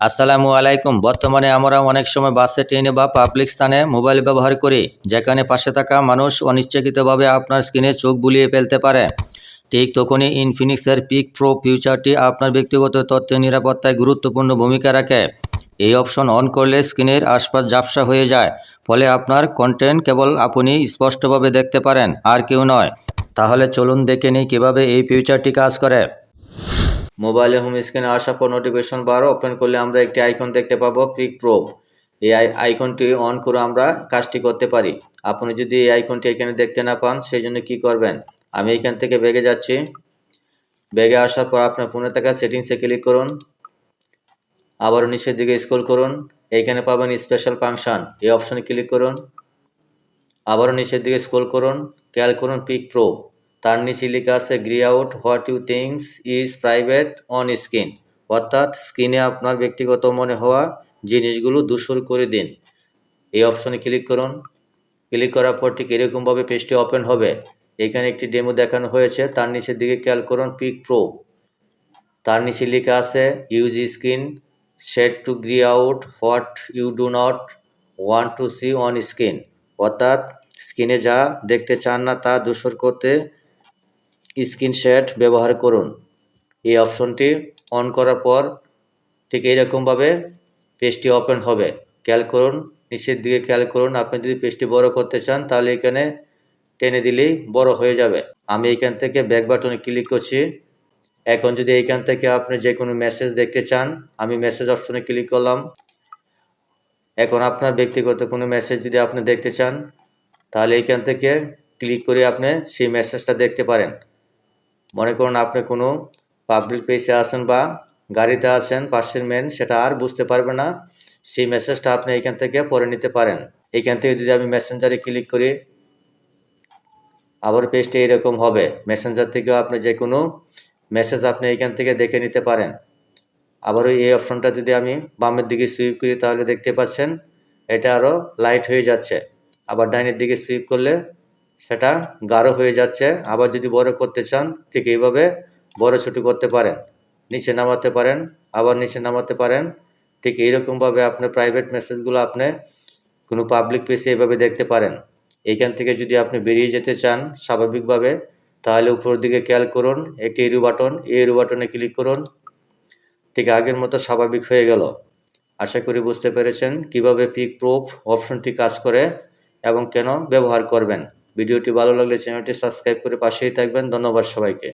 আসসালামু আলাইকুম। বর্তমানে আমরা অনেক সময় বাসে, ট্রেনে বা পাবলিক স্থানে মোবাইল ব্যবহার করি, যেখানে পাশে থাকা মানুষ অনিচ্ছাকৃতভাবে আপনার স্ক্রিনে চোখ বুলিয়ে ফেলতে পারে। ঠিক তখনই ইনফিনিক্সের পিক প্রো ফিউচারটি আপনার ব্যক্তিগত তথ্যের নিরাপত্তায় গুরুত্বপূর্ণ ভূমিকা রাখে। এই অপশন অন করলে স্ক্রিনের আশপাশ ঝাপসা হয়ে যায়, ফলে আপনার কন্টেন্ট কেবল আপনি স্পষ্টভাবে দেখতে পারেন, আর কেউ নয়। তাহলে চলুন দেখে নিই কীভাবে এই ফিউচারটি কাজ করে। মোবাইলে হোম স্ক্রিনে আসা পর নোটিফিকেশন বার ওপেন করলে আমরা একটি আইকন দেখতে পাবো পিক প্রো এই আই- আইকনটি অন করে আমরা কাজটি করতে পারি। আপনি যদি এই আইকনটি এখানে দেখতে না পান, সেই জন্য কী করবেন? আমি এখান থেকে বেগে যাচ্ছি। বেগে আসার পর আপনার ফোনে থাকা সেটিংসে ক্লিক করুন। আবারও নিচের দিকে স্ক্রল করুন। এইখানে পাবেন স্পেশাল ফাংশন এই অপশনে ক্লিক করুন। আবারও নিচের দিকে স্ক্রল করুন। খেয়াল করুন পিক প্রো তার নিচে লেখা আছে grey out what you things is private on screen অর্থাৎ স্ক্রিনে আপনার ব্যক্তিগত মনে হওয়া জিনিসগুলো দূষর করে দিন। এই অপশনে ক্লিক করুন। ক্লিক করার পর ঠিক এরকমভাবে পেজটি ওপেন হবে। এখানে একটি ডেমো দেখানো হয়েছে। তার নিচের দিকে খেয়াল করুন পিক প্রো তার নিচে লেখা আছে use screen set to grey out what you do not want to see on screen অর্থাৎ স্ক্রিনে যা দেখতে চান না তা দূষর করতে স্ক্রিন শেট ব্যবহার করুন। এই অপশনটি অন করার পর ঠিক এইরকমভাবে পেজটি ওপেন হবে। খেয়াল করুন, নিচের দিকে খেয়াল করুন, আপনি যদি পেজটি বড় করতে চান তাহলে এখানে টেনে দিলেই বড় হয়ে যাবে। আমি এখান থেকে ব্যাক বাটনে ক্লিক করছি। এখন যদি এইখান থেকে আপনি যে কোনো মেসেজ দেখতে চান, আমি মেসেজ অপশনে ক্লিক করলাম। এখন আপনার ব্যক্তিগত কোনো মেসেজ যদি আপনি দেখতে চান, তাহলে এইখান থেকে ক্লিক করে আপনি সেই মেসেজটা দেখতে পারেন। মনে করুন আপনি কোনো পাবলিক প্লেসে আছেন বা গাড়িতে আছেন, পাশের মেন সেটা আর বুঝতে পারবে না, সেই মেসেজটা আপনি এখান থেকে পড়ে নিতে পারেন। এইখান থেকে যদি আমি মেসেঞ্জারে ক্লিক করি আবার পেজটা এরকম হবে। মেসেঞ্জার থেকেও আপনি যে কোনো মেসেজ আপনি এখান থেকে দেখে নিতে পারেন। আবারও এই অপশনটা যদি আমি বামের দিকে সুইপ করি, তাহলে দেখতে পাচ্ছেন, এটা আরও লাইট হয়ে যাচ্ছে। আবার ডাইনের দিকে সুইপ করলে সেটা গাঢ় হয়ে যাচ্ছে। আবার যদি বড় করতে চান, ঠিক এইভাবে বড় ছোটো করতে পারেন। নিচে নামাতে পারেন, আবার নিচে নামাতে পারেন। ঠিক এইরকমভাবে আপনার প্রাইভেট মেসেজগুলো আপনি কোনো পাবলিক পেজে এভাবে দেখতে পারেন। এইখান থেকে যদি আপনি বেরিয়ে যেতে চান স্বাভাবিকভাবে, তাহলে উপরের দিকে খেয়াল করুন, একটি এরু বাটন এরু বাটনে ক্লিক করুন। ঠিক আগের মতো স্বাভাবিক হয়ে গেল। আশা করি বুঝতে পেরেছেন কীভাবে পিক প্রুফ অপশনটি কাজ করে এবং কেন ব্যবহার করবেন। ভিডিওটি ভালো লাগলে চ্যানেলটি সাবস্ক্রাইব করে পাশেই থাকবেন। ধন্যবাদ সবাইকে।